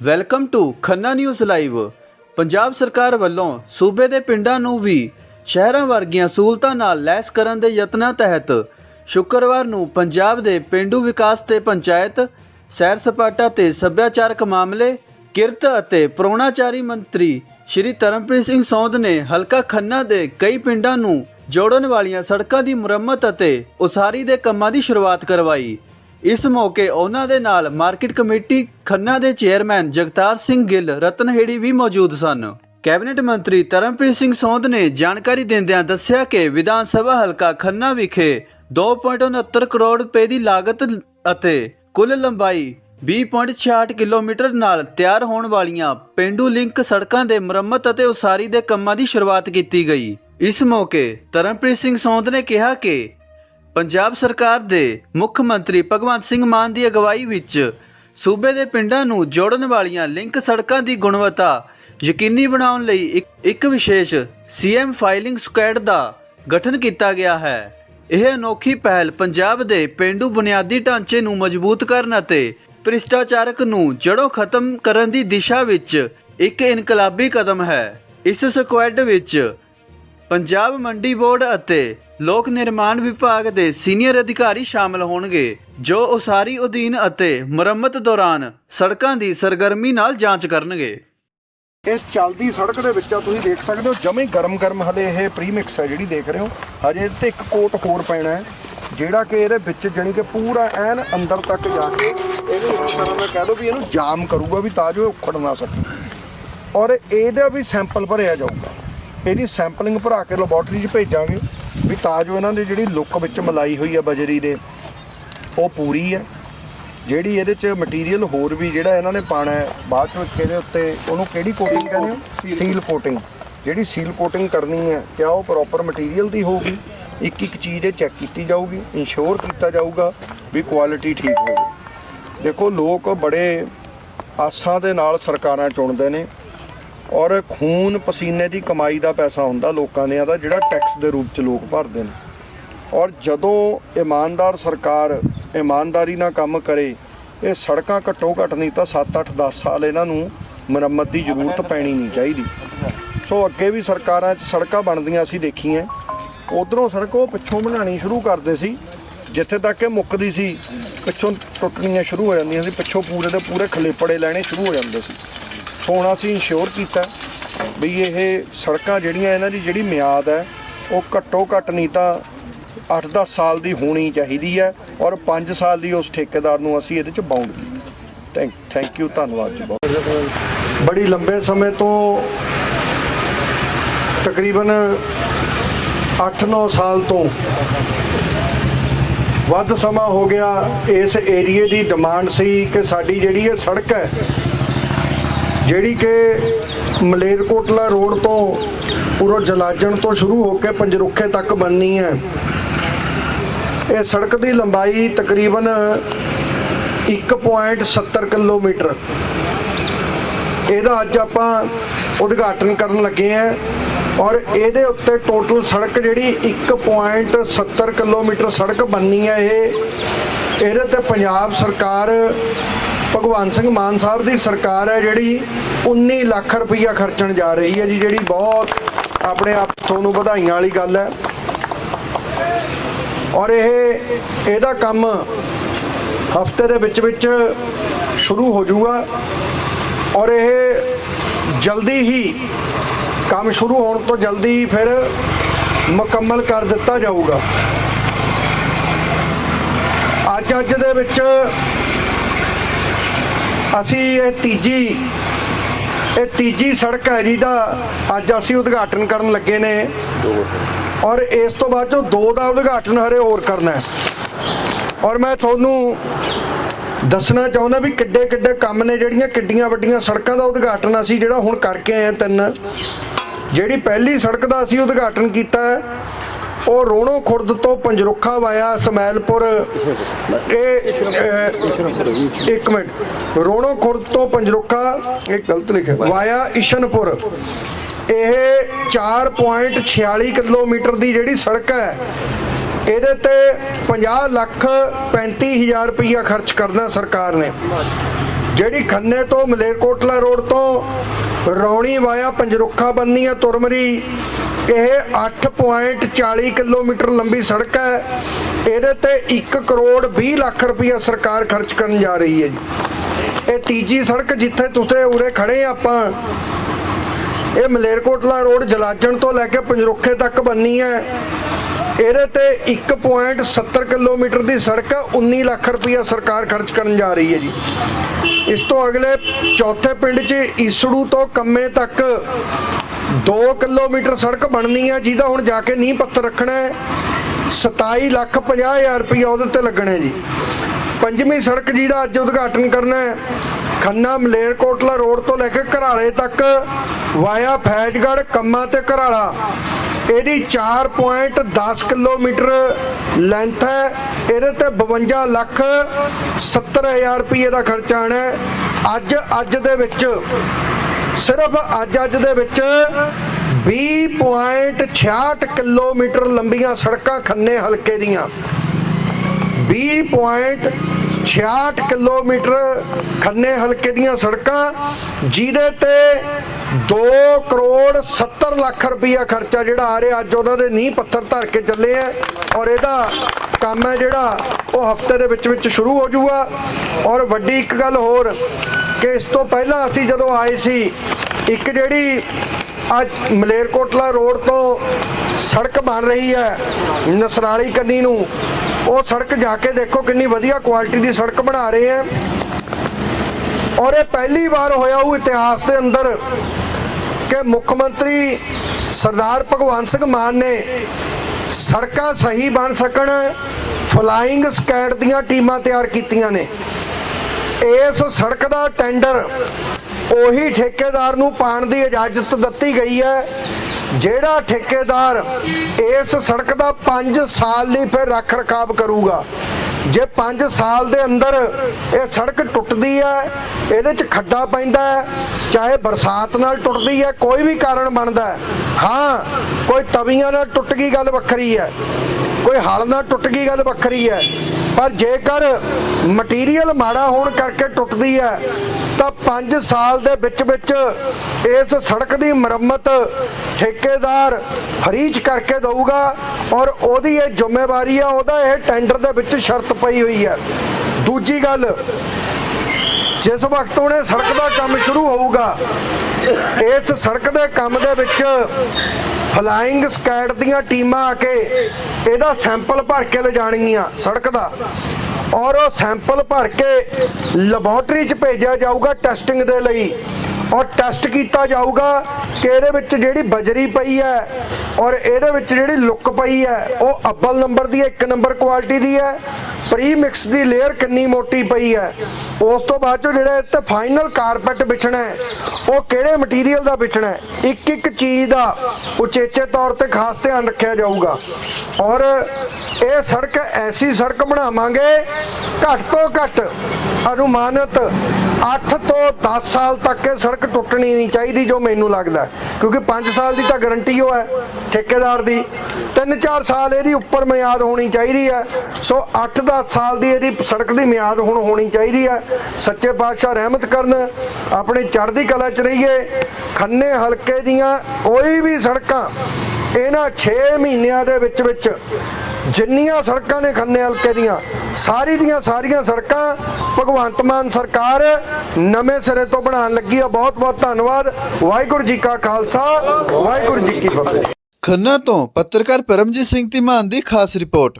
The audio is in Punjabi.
Welcome to Khanna news live. Punjab ਸਰਕਾਰ ਵੱਲੋਂ ਸੂਬੇ ਦੇ ਪਿੰਡਾਂ ਨੂੰ ਵੀ ਸ਼ਹਿਰਾਂ ਵਰਗੀਆਂ ਸਹੂਲਤਾਂ ਨਾਲ ਲੈਸ ਕਰਨ ਦੇ ਯਤਨਾਂ ਤਹਿਤ ਸ਼ੁੱਕਰਵਾਰ ਨੂੰ ਪੰਜਾਬ ਦੇ ਪਿੰਡੂ ਵਿਕਾਸ ਤੇ ਪੰਚਾਇਤ, ਸੈਰ ਸਪਾਟਾ ਤੇ ਸੱਭਿਆਚਾਰਕ ਮਾਮਲੇ, ਕਿਰਤ ਅਤੇ ਪ੍ਰੋਣਾਚਾਰੀ ਮੰਤਰੀ ਸ਼੍ਰੀ ਧਰਮਪ੍ਰੀਤ ਸਿੰਘ ਸੌਂਦ ਨੇ ਹਲਕਾ ਖੰਨਾ ਦੇ ਕਈ ਪਿੰਡਾਂ ਨੂੰ ਜੋੜਨ ਵਾਲੀਆਂ ਸੜਕਾਂ ਦੀ ਮੁਰੰਮਤ ਅਤੇ ਉਸਾਰੀ ਦੇ ਕੰਮਾਂ ਦੀ ਸ਼ੁਰੂਆਤ ਕਰਵਾਈ। ਇਸ ਮੌਕੇ ਉਹਨਾਂ ਦੇ ਨਾਲ ਮਾਰਕੀਟ ਕਮੇਟੀ ਖੰਨਾ ਦੇ ਚੇਅਰਮੈਨ ਜਗਤਾਰ ਸਿੰਘ ਗਿੱਲ ਰਤਨਹੇੜੀ ਵੀ ਮੌਜੂਦ ਸਨ। ਕੈਬਨਿਟ ਮੰਤਰੀ ਧਰਮਪ੍ਰੀਤ ਸਿੰਘ ਸੌਂਦ ਨੇ ਜਾਣਕਾਰੀ ਦਿੰਦਿਆਂ ਦੱਸਿਆ ਕਿ ਵਿਧਾਨ ਸਭਾ ਹਲਕਾ ਖੰਨਾ ਵਿਖੇ 2.69 ਕਰੋੜ ਰੁਪਏ ਦੀ ਲਾਗਤ ਅਤੇ ਕੁੱਲ ਲੰਬਾਈ 20.66 ਕਿਲੋਮੀਟਰ ਨਾਲ ਤਿਆਰ ਹੋਣ ਵਾਲੀਆਂ ਪਿੰਡੂ ਲਿੰਕ ਸੜਕਾਂ ਦੇ ਮੁਰੰਮਤ ਅਤੇ ਉਸਾਰੀ ਦੇ ਕੰਮਾਂ ਦੀ ਸ਼ੁਰੂਆਤ ਕੀਤੀ ਗਈ। ਇਸ ਮੌਕੇ ਧਰਮਪ੍ਰੀਤ ਸਿੰਘ ਸੌਂਦ ਨੇ ਕਿਹਾ ਕਿ ਪੰਜਾਬ ਸਰਕਾਰ ਦੇ ਮੁੱਖ ਮੰਤਰੀ ਭਗਵੰਤ ਸਿੰਘ ਮਾਨ ਦੀ ਅਗਵਾਈ ਵਿੱਚ ਸੂਬੇ ਦੇ ਪਿੰਡਾਂ ਨੂੰ ਜੋੜਨ ਵਾਲੀਆਂ ਲਿੰਕ ਸੜਕਾਂ ਦੀ ਗੁਣਵੱਤਾ ਯਕੀਨੀ ਬਣਾਉਣ ਲਈ ਇੱਕ ਇੱਕ ਵਿਸ਼ੇਸ਼ ਸੀਐਮ ਫਾਈਲਿੰਗ ਸਕੁਐਡ ਦਾ ਗਠਨ ਕੀਤਾ ਗਿਆ ਹੈ। ਇਹ ਅਨੋਖੀ ਪਹਿਲ ਪੰਜਾਬ ਦੇ ਪਿੰਡੂ ਬੁਨਿਆਦੀ ਢਾਂਚੇ ਨੂੰ ਮਜ਼ਬੂਤ ਕਰਨ ਅਤੇ ਭ੍ਰਿਸ਼ਟਾਚਾਰਕ ਨੂੰ ਜੜੋਂ ਖਤਮ ਕਰਨ ਦੀ ਦਿਸ਼ਾ ਵਿੱਚ ਇੱਕ ਇਨਕਲਾਬੀ ਕਦਮ ਹੈ। ਇਸ ਸਕੁਐਡ ਵਿੱਚ ਪੰਜਾਬ ਮੰਡੀ ਬੋਰਡ ਅਤੇ ਲੋਕ ਨਿਰਮਾਣ ਵਿਭਾਗ ਦੇ ਸੀਨੀਅਰ ਅਧਿਕਾਰੀ ਸ਼ਾਮਲ ਹੋਣਗੇ, ਜੋ ਉਸਾਰੀ ਅਧੀਨ ਅਤੇ ਮੁਰੰਮਤ ਦੌਰਾਨ ਸੜਕਾਂ ਦੀ ਸਰਗਰਮੀ ਨਾਲ ਜਾਂਚ ਕਰਨਗੇ। ਇਹ ਚੱਲਦੀ ਸੜਕ ਦੇ ਵਿੱਚ ਆ, ਤੁਸੀਂ ਦੇਖ ਸਕਦੇ ਹੋ, ਜਮੇ ਗਰਮ ਗਰਮ ਹਲੇ ਇਹ ਪ੍ਰੀਮਿਕਸ ਹੈ ਜਿਹੜੀ ਦੇਖ ਰਹੇ ਹੋ। ਹਜੇ ਇਹਦੇ ਤੇ ਇੱਕ ਕੋਟ ਹੋਰ ਪੈਣਾ ਹੈ, ਜਿਹੜਾ ਕਿ ਇਹਦੇ ਵਿੱਚ ਜਾਣੀ ਕਿ ਪੂਰਾ ਐਨ ਅੰਦਰ ਤੱਕ ਜਾ ਕੇ ਇਹਨੂੰ ਇੱਕ ਤਰ੍ਹਾਂ ਦਾ ਕਹਿ ਲਓ ਵੀ ਇਹਨੂੰ ਜਾਮ ਕਰੂਗਾ ਵੀ ਤਾਂ ਜੋ ਉਖੜ ਨਾ ਸਕੇ। ਔਰ ਇਹਦਾ ਵੀ ਸੈਂਪਲ ਭਰਿਆ ਜਾਊਗਾ। ਇਹਦੀ ਸੈਂਪਲਿੰਗ ਭਰਾ ਕੇ ਲੈਬੋਰਟਰੀ 'ਚ ਭੇਜਾਂਗੇ ਵੀ ਤਾਂ ਜੋ ਇਹਨਾਂ ਦੀ ਜਿਹੜੀ ਲੁੱਕ ਵਿੱਚ ਮਲਾਈ ਹੋਈ ਹੈ ਬਜਰੀ ਦੇ ਉਹ ਪੂਰੀ ਹੈ ਜਿਹੜੀ ਇਹਦੇ ਚ ਮਟੀਰੀਅਲ ਹੋਰ ਵੀ ਜਿਹੜਾ ਇਹਨਾਂ ਨੇ ਪਾਣਾ ਹੈ ਬਾਅਦ ਚ ਇਹਦੇ ਉੱਤੇ ਉਹਨੂੰ ਕਿਹੜੀ ਕੋਟਿੰਗ ਕਹਿੰਦੇ ਹੋ? ਸੀਲ ਕੋਟਿੰਗ ਜਿਹੜੀ ਸੀਲ ਕੋਟਿੰਗ ਕਰਨੀ ਹੈ ਕਿਆ ਉਹ ਪ੍ਰੋਪਰ ਮਟੀਰੀਅਲ ਦੀ ਹੋਊਗੀ ਇੱਕ ਇੱਕ ਚੀਜ਼ ਇਹ ਚੈੱਕ ਕੀਤੀ ਜਾਊਗੀ ਇਨਸ਼ੋਰ ਕੀਤਾ ਜਾਊਗਾ ਵੀ ਕੁਆਲਿਟੀ ਠੀਕ ਹੋਵੇ। ਦੇਖੋ ਲੋਕ ਬੜੇ ਆਸਾਂ ਦੇ ਨਾਲ ਸਰਕਾਰਾਂ ਚੁਣਦੇ ਨੇ। ਔਰ ਖੂਨ ਪਸੀਨੇ ਦੀ ਕਮਾਈ ਦਾ ਪੈਸਾ ਹੁੰਦਾ ਲੋਕਾਂ ਨੇ ਦਾ ਜਿਹੜਾ ਟੈਕਸ ਦੇ ਰੂਪ ਚ ਲੋਕ ਭਰਦੇ ਨੇ। ਔਰ ਜਦੋਂ ਇਮਾਨਦਾਰ ਸਰਕਾਰ ਇਮਾਨਦਾਰੀ ਨਾਲ ਕੰਮ ਕਰੇ, ਇਹ ਸੜਕਾਂ ਘੱਟੋ ਘੱਟ ਨਹੀਂ ਤਾਂ 7 8 10 ਸਾਲ ਇਹਨਾਂ ਨੂੰ ਮੁਰੰਮਤ ਦੀ ਜ਼ਰੂਰਤ ਪੈਣੀ ਨਹੀਂ ਚਾਹੀਦੀ। ਸੋ ਅੱਗੇ ਵੀ ਸਰਕਾਰਾਂ 'ਚ ਸੜਕਾਂ ਬਣਦੀਆਂ ਅਸੀਂ ਦੇਖੀਆਂ। ਉਧਰੋਂ ਸੜਕ ਉਹ ਪਿੱਛੋਂ ਬਣਾਉਣੀ ਸ਼ੁਰੂ ਕਰਦੇ ਸੀ, ਜਿੱਥੇ ਤੱਕ ਇਹ ਮੁੱਕਦੀ ਸੀ, ਪਿੱਛੋਂ ਟੁੱਟਣੀਆਂ ਸ਼ੁਰੂ ਹੋ ਜਾਂਦੀਆਂ ਸੀ, ਪਿੱਛੋਂ ਪੂਰੇ ਦੇ ਪੂਰੇ ਖਲੇਪੜੇ ਲੈਣੇ ਸ਼ੁਰੂ ਹੋ ਜਾਂਦੇ ਸੀ। ਹੁਣ ਅਸੀਂ ਇੰਸ਼ੋਰ ਕੀਤਾ ਵੀ ਇਹ ਸੜਕਾਂ ਜਿਹੜੀਆਂ ਇਹਨਾਂ ਦੀ ਜਿਹੜੀ ਮਿਆਦ ਹੈ, ਉਹ ਘੱਟੋ ਘੱਟ ਨਹੀਂ ਤਾਂ 8-10 ਸਾਲ ਦੀ ਹੋਣੀ ਚਾਹੀਦੀ ਹੈ ਔਰ 5 ਸਾਲ ਦੀ ਉਸ ਠੇਕੇਦਾਰ ਨੂੰ ਅਸੀਂ ਇਹਦੇ ਚ ਬਾਉਂਡ ਕੀਤਾ ਥੈਂਕ ਥੈਂਕ ਯੂ ਧੰਨਵਾਦ ਜੀ ਬਹੁਤ। ਬੜੀ ਲੰਬੇ ਸਮੇਂ ਤੋਂ ਤਕਰੀਬਨ 8-9 ਸਾਲ ਤੋਂ ਵੱਧ ਸਮਾਂ ਹੋ ਗਿਆ ਇਸ ਏਰੀਏ ਦੀ ਡਿਮਾਂਡ ਸੀ ਕਿ ਸਾਡੀ ਜਿਹੜੀ ਇਹ ਸੜਕ ਹੈ ਜਿਹੜੀ ਕਿ ਮਲੇਰਕੋਟਲਾ ਰੋਡ ਤੋਂ ਪੂਰੋ ਜਲਾਜਣ ਤੋਂ ਸ਼ੁਰੂ ਹੋ ਕੇ ਪੰਜਰੁੱਖੇ ਤੱਕ ਬਣਨੀ ਹੈ। ਇਹ ਸੜਕ ਦੀ ਲੰਬਾਈ ਤਕਰੀਬਨ 1.70 ਕਿਲੋਮੀਟਰ। ਇਹਦਾ ਅੱਜ ਆਪਾਂ ਉਦਘਾਟਨ ਕਰਨ ਲੱਗੇ ਆਂ ਔਰ ਇਹਦੇ ਉੱਤੇ ਟੋਟਲ ਸੜਕ ਜਿਹੜੀ 1.70 ਕਿਲੋਮੀਟਰ ਸੜਕ ਬਣਨੀ ਹੈ ਇਹ। ਇਹਦੇ ਤੇ ਪੰਜਾਬ ਸਰਕਾਰ ਭਗਵੰਤ ਸਿੰਘ ਮਾਨ ਸਾਹਿਬ ਦੀ ਸਰਕਾਰ ਹੈ ਜਿਹੜੀ 19 ਲੱਖ ਰੁਪਈਆ ਖਰਚਣ ਜਾ ਰਹੀ ਹੈ ਜੀ, ਜਿਹੜੀ ਬਹੁਤ ਆਪਣੇ ਆਪ ਤੁਹਾਨੂੰ ਵਧਾਈਆਂ ਵਾਲੀ ਗੱਲ ਹੈ। ਔਰ ਇਹ, ਇਹਦਾ ਕੰਮ ਹਫ਼ਤੇ ਦੇ ਵਿੱਚ ਵਿੱਚ ਸ਼ੁਰੂ ਹੋ ਜਾਊਗਾ। ਔਰ ਇਹ ਜਲਦੀ ਹੀ ਕੰਮ ਸ਼ੁਰੂ ਹੋਣ ਤੋਂ ਜਲਦੀ ਫਿਰ ਮੁਕੰਮਲ ਕਰ ਦਿੱਤਾ ਜਾਊਗਾ। ਅੱਜ ਅੱਜ ਦੇ ਵਿੱਚ ਅਸੀਂ ਇਹ ਤੀਜੀ ਇਹ ਤੀਜੀ ਸੜਕ ਹੈ ਜਿਹਦਾ ਅੱਜ ਅਸੀਂ ਉਦਘਾਟਨ ਕਰਨ ਲੱਗੇ ਨੇ। ਔਰ ਇਸ ਤੋਂ ਬਾਅਦ ਜੋ ਦੋ ਦਾ ਉਦਘਾਟਨ ਹਰੇ ਹੋਰ ਕਰਨਾ ਹੈ। ਔਰ ਮੈਂ ਤੁਹਾਨੂੰ ਦੱਸਣਾ ਚਾਹੁੰਦਾ ਵੀ ਕਿੱਡੇ ਕਿੱਡੇ ਕੰਮ ਨੇ ਜਿਹੜੀਆਂ ਕਿੱਡੀਆਂ ਵੱਡੀਆਂ ਸੜਕਾਂ ਦਾ ਉਦਘਾਟਨ ਅਸੀਂ ਜਿਹੜਾ ਹੁਣ ਕਰਕੇ ਆਏ ਹਾਂ ਤਿੰਨ। ਜਿਹੜੀ ਪਹਿਲੀ ਸੜਕ ਦਾ ਅਸੀਂ ਉਦਘਾਟਨ ਕੀਤਾ ਹੈ ਉਹ ਰੋਣੋ ਖੁਰਦ ਤੋਂ ਪੰਜਰੁੱਖਾ ਵਾਇਆ ਸਮੈਲਪੁਰ ਇਹ ਇੱਕ ਮਿੰਟ। ਰੋਣੋ ਖੁਰਦ ਤੋਂ ਪੰਜਰੁੱਖਾ, ਇਹ ਗਲਤ ਲਿਖਿਆ। ਵਾਇਆ ਇਸ਼ਨਪੁਰ। ਇਹ 4.46 ਕਿਲੋਮੀਟਰ ਦੀ ਜਿਹੜੀ ਸੜਕ ਹੈ, ਇਹਦੇ ਤੇ 50 ਲੱਖ 35 ਹਜ਼ਾਰ ਰੁਪਈਆ ਖਰਚ ਕਰਨਾ ਸਰਕਾਰ ਨੇ। ਜਿਹੜੀ ਖੰਨੇ ਤੋਂ ਮਲੇਰਕੋਟਲਾ ਰੋਡ ਤੋਂ ਰੌਣੀ ਵਾਇਆ ਪੰਜਰੁੱਖਾ ਬੰਨੀ ਹੈ ਤੁਰਮਰੀ ਇਹ 8.40 ਕਿਲੋਮੀਟਰ ਲੰਬੀ ਸੜਕ ਹੈ। ਇਹਦੇ ਤੇ 1 ਕਰੋੜ 20 ਲੱਖ ਰੁਪਇਆ ਸਰਕਾਰ ਖਰਚ ਕਰਨ ਜਾ ਰਹੀ ਹੈ ਜੀ। ਇਹ ਤੀਜੀ ਸੜਕ ਜਿੱਥੇ ਤੁਸੀਂ ਉਰੇ ਖੜੇ ਆਪਾਂ, ਇਹ ਮਲੇਰਕੋਟਲਾ ਰੋਡ ਜਲਾਜਣ ਤੋਂ ਲੈ ਕੇ ਪੰਜਰੁੱਖੇ ਤੱਕ ਬੰਨੀ ਹੈ। ਇਹਦੇ ਤੇ 1.70 ਕਿਲੋਮੀਟਰ ਦੀ ਸੜਕ ਹੈ 19 ਲੱਖ ਰੁਪਇਆ ਸਰਕਾਰ ਖਰਚ ਕਰਨ ਜਾ ਰਹੀ ਹੈ ਜੀ। ਇਸ ਤੋਂ ਅਗਲੇ ਚੌਥੇ ਪਿੰਡ 'ਚ ਈਸੜੂ ਤੋਂ ਕੰਮੇ ਤੱਕ 2 ਕਿਲੋਮੀਟਰ ਸੜਕ ਬਣਨੀ ਹੈ ਜਿਹਦਾ ਹੁਣ ਜਾ ਕੇ ਨੀਂਹ ਪੱਥਰ ਰੱਖਣਾ ਹੈ। 27 ਲੱਖ 50 ਹਜ਼ਾਰ ਰੁਪਇਆ ਉਹਦੇ ਤੇ ਲੱਗਣਾ ਹੈ ਜੀ। ਪੰਜਵੀਂ ਸੜਕ ਜਿਹਦਾ ਅੱਜ ਉਦਘਾਟਨ ਕਰਨਾ ਹੈ, ਖੰਨਾ ਮਲੇਰਕੋਟਲਾ ਰੋਡ ਤੋਂ ਲੈ ਕੇ ਘਰਾਲੇ ਤੱਕ, ਵਾਇਆ ਫੈਜ਼ਗੜ੍ਹ, ਕੰਮਾ ਤੇ ਘਰਾਲਾ। ਇਹਦੀ 4.10 ਕਿਲੋਮੀਟਰ ਲੈਂਥ ਹੈ। ਇਹਦੇ ਤੇ 52 ਲੱਖ 70 ਹਜ਼ਾਰ ਰੁਪਏ ਦਾ ਖਰਚਾ ਆਣਾ ਅੱਜ ਅੱਜ ਦੇ ਵਿੱਚ ਸਿਰਫ ਅੱਜ ਅੱਜ ਦੇ ਵਿੱਚ 20.66 ਕਿਲੋਮੀਟਰ ਲੰਬੀਆਂ ਸੜਕਾਂ ਖੰਨੇ ਹਲਕੇ ਦੀਆਂ। 20.66 ਕਿਲੋਮੀਟਰ ਖੰਨੇ ਹਲਕੇ ਦੀਆਂ ਸੜਕਾਂ, ਜਿਹਦੇ ਤੇ 2 ਕਰੋੜ 70 ਲੱਖ ਰੁਪਇਆ ਖਰਚਾ ਜਿਹੜਾ ਆ ਰਿਹਾ, ਅੱਜ ਉਹਨਾਂ ਦੇ ਨੀਂਹ ਪੱਥਰ ਧਰ ਕੇ ਚੱਲੇ ਆ ਔਰ ਇਹਦਾ ਕੰਮ ਹੈ ਜਿਹੜਾ ਉਹ ਹਫ਼ਤੇ ਦੇ ਵਿੱਚ ਵਿੱਚ ਸ਼ੁਰੂ ਹੋ ਜਾਊਗਾ। ਔਰ ਵੱਡੀ ਇੱਕ ਗੱਲ ਹੋਰ ਕਿ ਇਸ ਤੋਂ ਪਹਿਲਾਂ ਅਸੀਂ ਜਦੋਂ ਆਏ ਸੀ, ਇੱਕ ਜਿਹੜੀ ਅੱਜ ਮਲੇਰਕੋਟਲਾ ਰੋਡ ਤੋਂ ਸੜਕ ਬਣ ਰਹੀ ਹੈ, ਨਸਰਾਲੀ ਕੰਨੀ ਨੂੰ, ਉਹ ਸੜਕ ਜਾ ਕੇ ਦੇਖੋ ਕਿੰਨੀ ਵਧੀਆ ਕੁਆਲਿਟੀ ਦੀ ਸੜਕ ਬਣਾ ਰਹੇ ਹੈ। ਔਰ ਇਹ ਪਹਿਲੀ ਵਾਰ ਹੋਇਆ ਉਹ ਇਤਿਹਾਸ ਦੇ ਅੰਦਰ ਕਿ ਮੁੱਖ ਮੰਤਰੀ ਸਰਦਾਰ ਭਗਵੰਤ ਸਿੰਘ ਮਾਨ ਨੇ ਸੜਕਾਂ ਸਹੀ ਬਣ ਸਕਣ ਫਲਾਈਂਗ ਸਕੈਡ ਦੀਆਂ ਟੀਮਾਂ ਤਿਆਰ ਕੀਤੀਆਂ ਨੇ। ਇਸ ਸੜਕ ਦਾ ਟੈਂਡਰ ਉਹੀ ਠੇਕੇਦਾਰ ਨੂੰ ਪਾਣ ਦੀ ਇਜਾਜ਼ਤ ਦਿੱਤੀ ਗਈ ਹੈ, ਜਿਹੜਾ ਠੇਕੇਦਾਰ ਇਸ ਸੜਕ ਦਾ 5 ਸਾਲ ਲਈ ਫਿਰ ਰੱਖ ਰਖਾਵ ਕਰੂਗਾ। ਜੇ 5 ਸਾਲ ਦੇ ਅੰਦਰ ਇਹ ਸੜਕ ਟੁੱਟਦੀ ਹੈ, ਇਹਦੇ 'ਚ ਖੱਡਾ ਪੈਂਦਾ ਹੈ, ਚਾਹੇ ਬਰਸਾਤ ਨਾਲ ਟੁੱਟਦੀ ਹੈ, ਕੋਈ ਵੀ ਕਾਰਨ ਬਣਦਾ ਹਾਂ ਕੋਈ ਤਵੀਆਂ ਨਾਲ ਟੁੱਟ ਗਈ ਗੱਲ ਵੱਖਰੀ ਹੈ, ਕੋਈ ਹਲ ਨਾਲ ਟੁੱਟ ਗਈ ਗੱਲ ਵੱਖਰੀ ਹੈ ਪਰ ਜੇਕਰ ਮਟੀਰੀਅਲ ਮਾੜਾ ਹੋਣ ਕਰਕੇ ਟੁੱਟਦੀ ਹੈ, ਤਾਂ 5 ਸਾਲ ਦੇ ਵਿੱਚ ਵਿੱਚ ਇਸ ਸੜਕ ਦੀ ਮੁਰੰਮਤ ਠੇਕੇਦਾਰ ਫਰੀਜ ਕਰਕੇ ਦਊਗਾ ਔਰ ਉਹਦੀ ਇਹ ਜ਼ਿੰਮੇਵਾਰੀ ਆ, ਉਹਦਾ ਇਹ ਟੈਂਡਰ ਦੇ ਵਿੱਚ ਸ਼ਰਤ ਪਈ ਹੋਈ ਹੈ। ਦੂਜੀ ਗੱਲ, ਜਿਸ ਵਕਤ ਉਹਨੇ ਸੜਕ ਦਾ ਕੰਮ ਸ਼ੁਰੂ ਹੋਊਗਾ ਇਸ ਸੜਕ ਦੇ ਕੰਮ ਦੇ ਵਿੱਚ ਫਲਾਈਂਗ ਸਕੈਡ ਦੀਆਂ ਟੀਮਾਂ ਆ ਕੇ ਇਹਦਾ ਸੈਂਪਲ ਭਰ ਕੇ ਲਿਜਾਣਗੀਆਂ ਸੜਕ ਦਾ। ਔਰ ਉਹ ਸੈਂਪਲ ਭਰ ਕੇ ਲੈਬੋਰਟਰੀ 'ਚ ਭੇਜਿਆ ਜਾਊਗਾ ਟੈਸਟਿੰਗ ਦੇ ਲਈ। ਔਰ ਟੈਸਟ ਕੀਤਾ ਜਾਊਗਾ ਕਿ ਇਹਦੇ ਵਿੱਚ ਜਿਹੜੀ ਬਜਰੀ ਪਈ ਹੈ ਔਰ ਇਹਦੇ ਵਿੱਚ ਜਿਹੜੀ ਲੁੱਕ ਪਈ ਹੈ, ਉਹ ਅੱਬਲ ਨੰਬਰ ਦੀ ਹੈ, ਇੱਕ ਨੰਬਰ ਕੁਆਲਿਟੀ ਦੀ ਹੈ। ਪ੍ਰੀ ਮਿਕਸ ਦੀ ਲੇਅਰ ਕਿੰਨੀ ਮੋਟੀ ਪਈ ਹੈ। ਉਸ ਤੋਂ ਬਾਅਦ ਚੋਂ ਜਿਹੜਾ ਇੱਥੇ ਫਾਈਨਲ ਕਾਰਪੈਟ ਵਿਛਣਾ ਹੈ, ਉਹ ਕਿਹੜੇ ਮਟੀਰੀਅਲ ਦਾ ਵਿਛਣਾ ਹੈ? ਇੱਕ ਇੱਕ ਚੀਜ਼ ਦਾ ਉਚੇਚੇ ਤੌਰ ਤੇ ਖਾਸ ਧਿਆਨ ਰੱਖਿਆ ਜਾਊਗਾ। ਔਰ ਇਹ ਸੜਕ ਐਸੀ ਸੜਕ ਬਣਾਵਾਂਗੇ, ਘੱਟ ਤੋਂ ਘੱਟ ਅਨੁਮਾਨਿਤ 8 ਤੋਂ 10 ਸਾਲ ਤੱਕ ਇਹ ਸੜਕ ਟੁੱਟਣੀ ਨਹੀਂ ਚਾਹੀਦੀ ਜੋ ਮੈਨੂੰ ਲੱਗਦਾ ਕਿਉਂਕਿ 5 ਸਾਲ ਦੀ ਤਾਂ ਗਾਰੰਟੀ ਉਹ ਹੈ, ਠੇਕੇਦਾਰ ਦੀ। 3-4 ਸਾਲ ਇਹਦੀ ਉੱਪਰ ਮਿਆਦ ਹੋਣੀ ਚਾਹੀਦੀ ਹੈ। ਸੋ 8-10 ਸਾਲ ਦੀ ਇਹਦੀ ਸੜਕ ਦੀ ਮਿਆਦ ਹੁਣ ਹੋਣੀ ਚਾਹੀਦੀ ਹੈ। ਸੱਚੇ ਪਾਤਸ਼ਾਹ ਰਹਿਮਤ ਕਰਨ, ਆਪਣੀ ਚੜ੍ਹਦੀ ਕਲਾ 'ਚ ਰਹੀਏ, ਖੰਨੇ ਹਲਕੇ ਦੀਆਂ ਕੋਈ ਵੀ ਸੜਕਾਂ, ਇਹਨਾਂ 6 ਮਹੀਨਿਆਂ ਦੇ ਵਿੱਚ ਵਿੱਚ ਜਿੰਨੀਆਂ ਸੜਕਾਂ ਨੇ ਖੰਨੇ ਹਲਕੇ ਦੀਆਂ, ਸਾਰੀ ਦੀਆਂ ਸਾਰੀਆਂ ਸੜਕਾਂ ਭਗਵੰਤ ਮਾਨ ਸਰਕਾਰ ਨਵੇਂ ਸਿਰੇ ਤੋਂ ਬਣਾਉਣ ਲੱਗੀ ਆ। ਬਹੁਤ ਬਹੁਤ ਧੰਨਵਾਦ। ਵਾਹਿਗੁਰੂ ਜੀ ਕਾ ਖਾਲਸਾ, ਵਾਹਿਗੁਰੂ ਜੀ ਕੀ ਫਤਿਹ। ਖੰਨਾ ਤੋਂ ਪੱਤਰਕਾਰ ਪਰਮਜੀਤ ਸਿੰਘ ਧੀਮਾਨ ਦੀ ਖਾਸ ਰਿਪੋਰਟ।